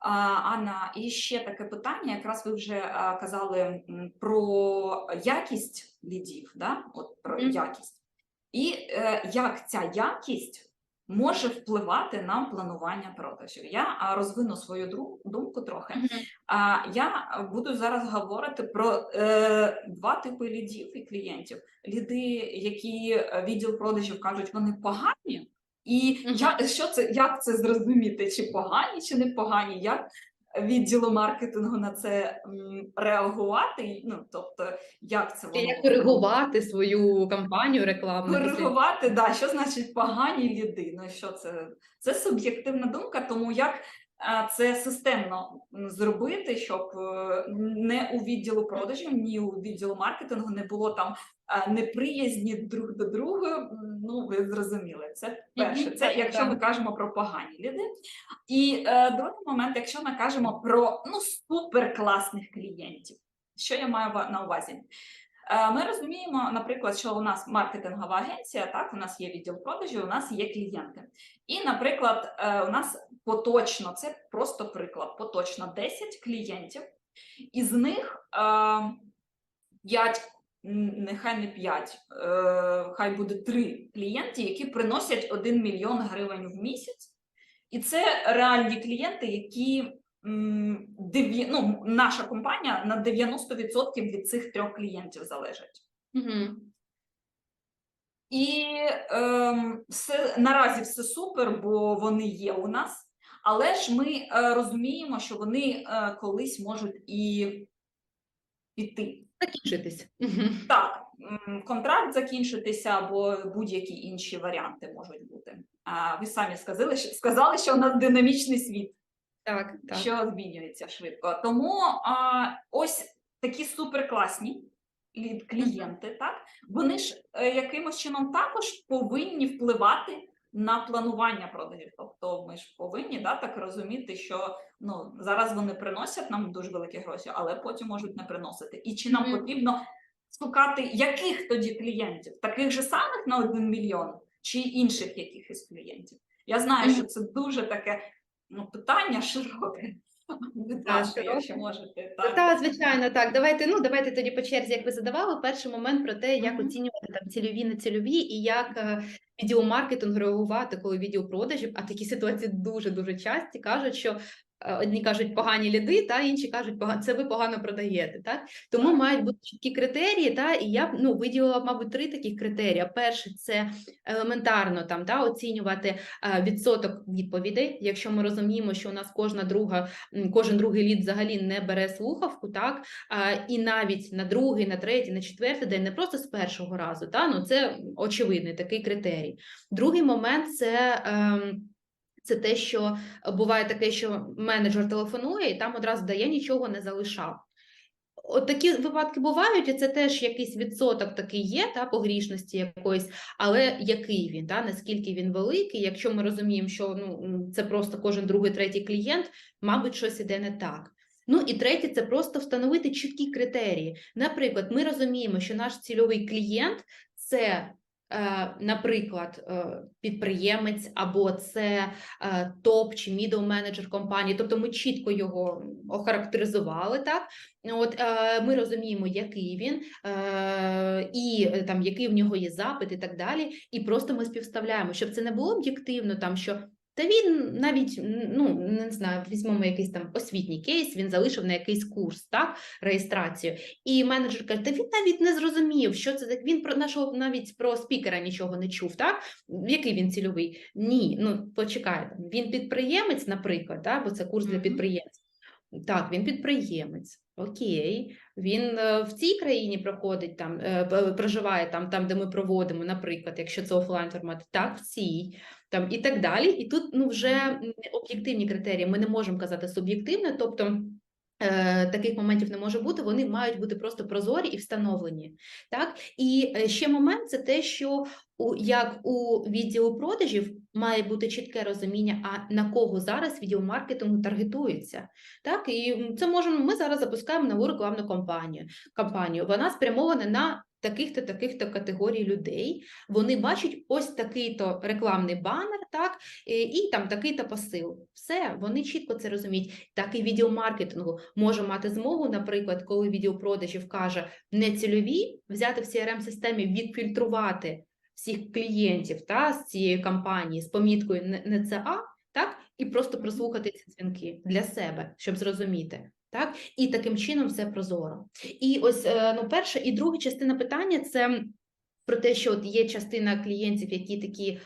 Анна, і ще таке питання. Якраз ви вже казали про якість лідів, да? От про Мгм. якість. І е, як ця якість може впливати на планування продажів? Я розвину свою думку трохи. А я буду зараз говорити про е, два типи лідів і клієнтів: ліди, які е, відділ продажів кажуть, вони погані. І Мгм. я, що це, як це зрозуміти, чи погані, чи не погані, як відділу маркетингу на це м, реагувати? Ну, тобто, як це воно як коригувати свою кампанію рекламну? коригувати, да, що значить погані ліди? Ну що це? Це суб'єктивна думка, тому як це системно зробити, щоб е, не у відділу продажів, ні у відділу маркетингу не було там е, неприязні друг до друга. Ну, ви зрозуміли. Це перше. Це якщо ми кажемо про погані ліди. І е, другий момент, якщо ми кажемо про ну суперкласних клієнтів, що я маю на увазі? Е, Ми розуміємо, наприклад, що у нас маркетингова агенція, так, у нас є відділ продажів, у нас є клієнти. І, наприклад, е, у нас поточно, це просто приклад, поточно 10 клієнтів, із них 5, нехай не 5, хай буде 3 клієнти, які приносять 1 мільйон гривень в місяць. І це реальні клієнти, які дев'я- ну, наша компанія на 90% від цих трьох клієнтів залежить. Мгм. І ем, все наразі все супер, бо вони є у нас. Але ж ми е, розуміємо, що вони е, колись можуть і піти. Закінчитись. Так, контракт закінчитися або будь-які інші варіанти можуть бути. А ви самі сказали, що сказали, що у нас динамічний світ. Так, так. що змінюється швидко. Тому а, ось такі суперкласні клієнти, так вони ж е, якимось чином також повинні впливати на планування продажів. Тобто ми ж повинні да, так розуміти, що ну зараз вони приносять нам дуже великі гроші, але потім можуть не приносити. І чи нам Мгм. потрібно шукати яких тоді клієнтів? Таких же самих на один мільйон, чи інших якихось клієнтів? Я знаю, Мгм. що це дуже таке ну, питання широке. Будь Так, ласка, якщо можете. Так, та, звичайно, так. Давайте, ну, давайте тоді по черзі, як ви задавали, перший момент про те, як Мгм. оцінювати там цільові, нецільові, і як відеомаркетинг відділ реагувати, коли відеопродажі, а такі ситуації дуже-дуже часті, кажуть, що е, одні кажуть погані ліди, та інші кажуть, «Пога- це ви погано продаєте. Так? Тому мають бути чіткі критерії, та, і я б ну, виділила, мабуть, три таких критерії. Перше, це елементарно там, та, оцінювати е, відсоток відповідей, якщо ми розуміємо, що у нас кожна друга кожен другий лід взагалі не бере слухавку, так а, і навіть на другий, на третій, на четвертий день не просто з першого разу, та ну це очевидний такий критерій. Другий момент це. Ем, це те, що буває таке, що менеджер телефонує і там одразу дає нічого не залишав. От такі випадки бувають, і це теж якийсь відсоток такий є, та погрішності якоїсь, але який він, та наскільки він великий, якщо ми розуміємо, що ну це просто кожен другий, третій клієнт, мабуть, щось іде не так. Ну і третє, це просто встановити чіткі критерії. Наприклад, ми розуміємо, що наш цільовий клієнт це. Е, Наприклад, е, підприємець або це е, топ чи мідл менеджер компанії, тобто ми чітко його охарактеризували, так? От ми розуміємо, який він, і там який в нього є запит, і так далі. І просто ми співставляємо, щоб це не було об'єктивно, там що та він навіть ну не знаю, візьмемо якийсь там освітній кейс, він залишив на якийсь курс, так реєстрацію. І менеджер каже, та він навіть не зрозумів, що це так. Він про нашого навіть про спікера нічого не чув. Так який він цільовий? Ні, ну почекайте. Він підприємець, наприклад, так, бо це курс для підприємців. Так, він підприємець. Окей, він е, в цій країні проходить там, е, проживає там, там, де ми проводимо, наприклад, якщо це офлайн формат, так, в цій, там і так далі. І тут ну вже об'єктивні критерії. Ми не можемо казати суб'єктивне, тобто. Е, Таких моментів не може бути, вони мають бути просто прозорі і встановлені. Так? І е, ще момент це те, що у, як у відділу продажів має бути чітке розуміння, а на кого зараз відділ маркетингу таргетується. Так, і це можемо. Ми зараз запускаємо нову рекламну кампанію. кампанію. Вона спрямована на таких-то, таких-то категорій людей. Вони бачать ось такий-то рекламний банер, так, і, і там такий-то посил. Все, вони чітко це розуміють. Так і відділ маркетингу може мати змогу, наприклад, коли відділ продажів каже нецільові, взяти в CRM-системі, відфільтрувати всіх клієнтів та, з цієї кампанії з поміткою не, не це А, так, і просто прослухати ці дзвінки для себе, щоб зрозуміти. Так, і таким чином все прозоро. І ось е, ну, перша і друга частина питання це про те, що от є частина клієнтів, які такі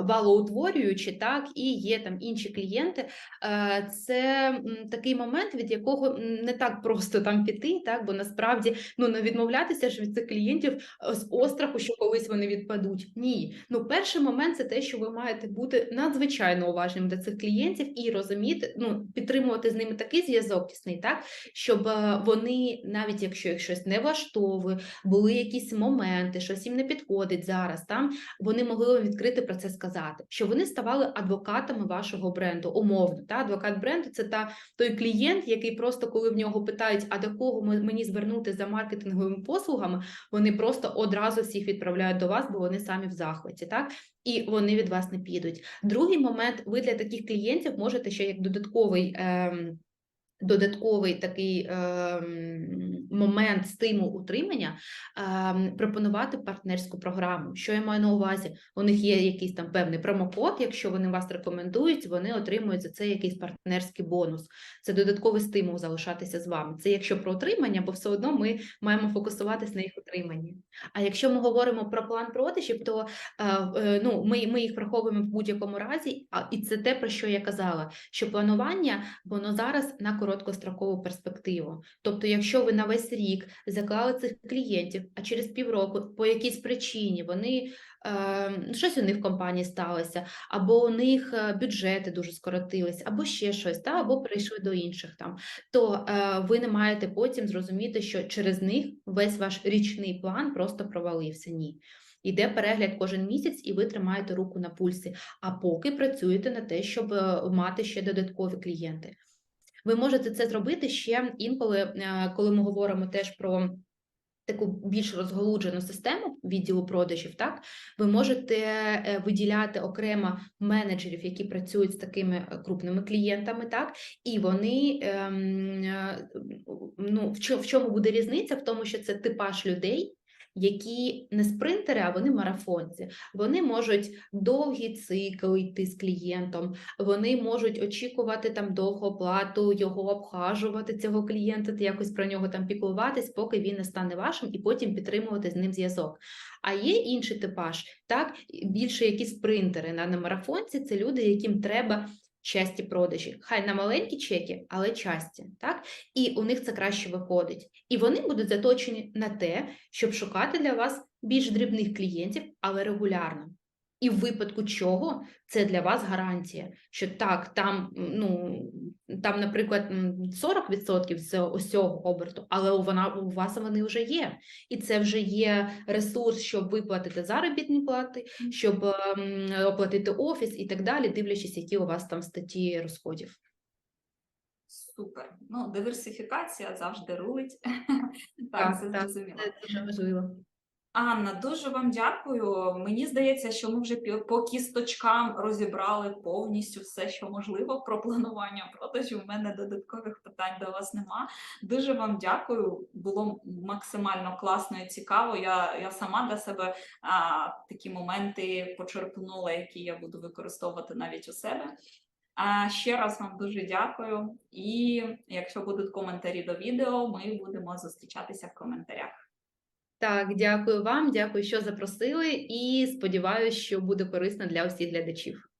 валоутворюючі, так, і є там інші клієнти. Це такий момент, від якого не так просто там піти, так, бо насправді ну не відмовлятися ж від цих клієнтів з остраху, що колись вони відпадуть. Ні, ну перший момент це те, що ви маєте бути надзвичайно уважним до цих клієнтів і розуміти, ну підтримувати з ними такий зв'язок тісний, так щоб вони, навіть якщо їх щось не влаштовує, були якісь моменти, щось їм не підходить зараз. Там вони могли вам відкрити про це сказати, що вони ставали адвокатами вашого бренду, умовно. Та адвокат бренду це та той клієнт, який просто коли в нього питають, а до кого мені звернути за маркетинговими послугами, вони просто одразу всіх відправляють до вас, бо вони самі в захваті. Так і вони від вас не підуть. Другий момент, ви для таких клієнтів можете ще як додатковий. Ем, Додатковий такий ем, момент стимул утримання ем, пропонувати партнерську програму. Що я маю на увазі? У них є якийсь там певний промокод. Якщо вони вас рекомендують, вони отримують за це якийсь партнерський бонус. Це додатковий стимул залишатися з вами. Це якщо про утримання, бо все одно ми маємо фокусуватись на їх утриманні. А якщо ми говоримо про план продажів, то е, е, ну, ми, ми їх враховуємо в будь-якому разі, а і це те, про що я казала, що планування воно зараз на короткострокову перспективу. Тобто, якщо ви на весь рік заклали цих клієнтів, а через півроку по якійсь причині вони е, щось у них в компанії сталося, або у них е, бюджети дуже скоротились, або ще щось, та, або перейшли до інших там, то е, ви не маєте потім зрозуміти, що через них весь ваш річний план просто провалився. Ні. Іде перегляд кожен місяць, і ви тримаєте руку на пульсі, а поки працюєте на те, щоб е, мати ще додаткові клієнти. Ви можете це зробити ще інколи, е, коли ми говоримо теж про таку більш розголуджену систему відділу продажів, так ви можете е, виділяти окремо менеджерів, які працюють з такими е, крупними клієнтами, так і вони ем, ну, в чому буде різниця? В тому, що це типаж людей. Які не спринтери, а вони марафонці. Вони можуть довгі цикли йти з клієнтом, вони можуть очікувати там довгу оплату, його обхажувати цього клієнта, та якось про нього там піклуватись, поки він не стане вашим, і потім підтримувати з ним зв'язок. А є інший типаж, так більше якісь спринтери на марафонці. Це люди, яким треба часті продажі. Хай на маленькі чеки, але часті, так і у них це краще виходить. І вони будуть заточені на те, щоб шукати для вас більш дрібних клієнтів, але регулярно. І в випадку чого це для вас гарантія, що так, там, ну, там, наприклад, 40% з усього оберту, але у, вона, у вас вони вже є. І це вже є ресурс, щоб виплатити заробітні плати, щоб ем, оплатити офіс і так далі, дивлячись, які у вас там статті розходів. Супер. Ну, диверсифікація завжди рулить. Так, Так, це зрозуміло. Це дуже важливо. Анна, дуже вам дякую. Мені здається, що ми вже по кісточкам розібрали повністю все, що можливо про планування продажів. У мене додаткових питань до вас нема. Дуже вам дякую. Було максимально класно і цікаво. Я, я сама для себе а, такі моменти почерпнула, які я буду використовувати навіть у себе. А ще раз вам дуже дякую. І якщо будуть коментарі до відео, ми будемо зустрічатися в коментарях. Так, дякую вам, дякую, що запросили, і сподіваюся, що буде корисно для усіх глядачів.